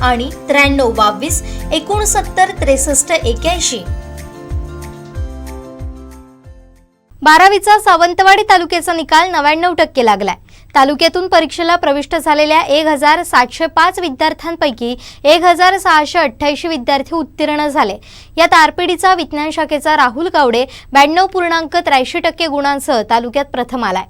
आणि त्र्याण्णव बावीस एकोणसत्तर त्रेसष्ट एक्याऐंशी. बारावीचा सावंतवाडी तालुक्याचा निकाल नव्याण्णव टक्के लागलाय. तालुक्यातून परीक्षेला प्रविष्ट झालेल्या एक हजार सातशे पाच विद्यार्थ्यांपैकी एक हजार सहाशे अठ्ठ्याऐंशी विद्यार्थी उत्तीर्ण झाले. यात आरपीडीचा विज्ञान शाखेचा राहुल गावडे ब्याण्णव पूर्णांक त्र्याऐंशी टक्के गुणांसह तालुक्यात प्रथम आलाय.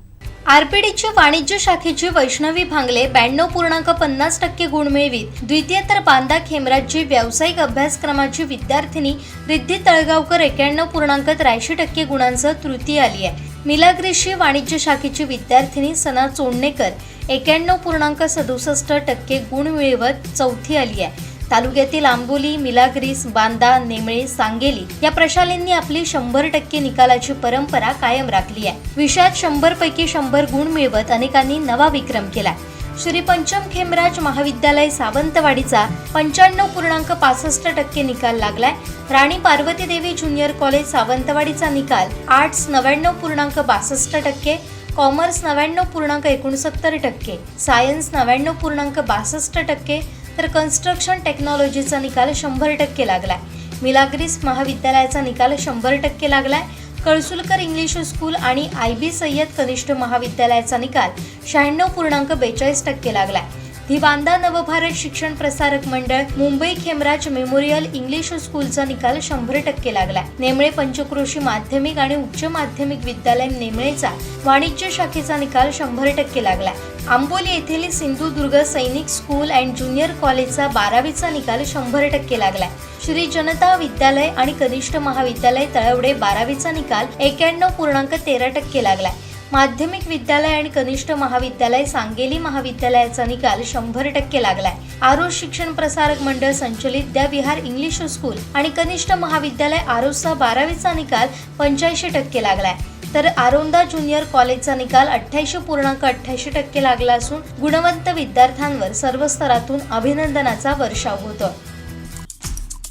आरपीडीची वाणिज्य शाखेची वैष्णवी भांगले ब्याण्णव पूर्णांक पन्नास टक्के गुण मिळवीत. द्वितीय तर बांदा खेमराजची व्यावसायिक अभ्यासक्रमाची विद्यार्थिनी रिद्धी तळगावकर एक्याण्णव पूर्णांक त्र्याऐंशी टक्के गुणांसह तृतीय आली आहे. मिलाग्रीशी वाणिज्य शाखेची विद्यार्थिनी सना चोंडणेकर एक्याण्णव पूर्णांक सदुसष्ट टक्के गुण मिळवत चौथी आली आहे. तालुक्यातील आंबोली मिलाग्रीस बांदा नेमळे सांगेली या प्रशालेंनी आपली शंभर टक्के निकालाची परंपरा कायम राखली आहे. विषयात शंभर पैकी शंभर गुण मिळवत अनेकांनी नवा विक्रम केला श्री पंचम खेमराज महाविद्यालय सावंतवाडीचा पंच्याण्णव पूर्णांक पासष्ट टक्के निकाल लागलाय. राणी पार्वती देवी ज्युनियर कॉलेज सावंतवाडीचा निकाल आर्ट्स नव्याण्णव पूर्णांक बासष्ट टक्के कॉमर्स नव्याण्णव पूर्णांक एकोणसत्तर टक्के सायन्स नव्याण्णव पूर्णांक बासष्ट टक्के तर कन्स्ट्रक्शन टेक्नॉलॉजीचा निकाल शंभर टक्के लागलाय. मिलाग्रीस महाविद्यालयाचा निकाल शंभर टक्के लागलाय. कळसुलकर इंग्लिश स्कूल आणि आय बी सय्यद कनिष्ठ महाविद्यालयाचा निकाल शहाण्णव पूर्णांक बेचाळीस टक्के लागलाय. धिवांदा नवभारत शिक्षण प्रसारक मंडळ मुंबई खेमराज मेमोरियल इंग्लिश स्कूलचा निकाल शंभर टक्के लागला नेमळे पंचक्रोशी माध्यमिक आणि उच्च माध्यमिक विद्यालय नेमळेचा वाणिज्य शाखेचा निकाल शंभर टक्के लागला आंबोली येथील सिंधुदुर्ग सैनिक स्कूल अँड ज्युनियर कॉलेजचा बारावीचा निकाल शंभर टक्के लागलाय. श्री जनता विद्यालय आणि कनिष्ठ महाविद्यालय तळवडे बारावीचा निकाल एक्याण्णव पूर्णांक तेरा टक्के लागलाय. माध्यमिक विद्यालय आणि कनिष्ठ महाविद्यालय सांगेली महाविद्यालयाचा निकाल शंभर टक्के लागलाय. आरोस शिक्षण प्रसारक मंडळ संचलित द्या विहार इंग्लिश स्कूल आणि कनिष्ठ महाविद्यालय आरोसचा बारावीचा निकाल पंच्याऐंशी टक्के लागलाय. तर आरोंदा ज्युनियर कॉलेजचा निकाल अठ्ठ्याऐंशी पूर्णांक अठ्ठ्याऐंशी टक्के लागला असून गुणवंत विद्यार्थ्यांवर सर्व स्तरातून अभिनंदनाचा वर्षाव होतो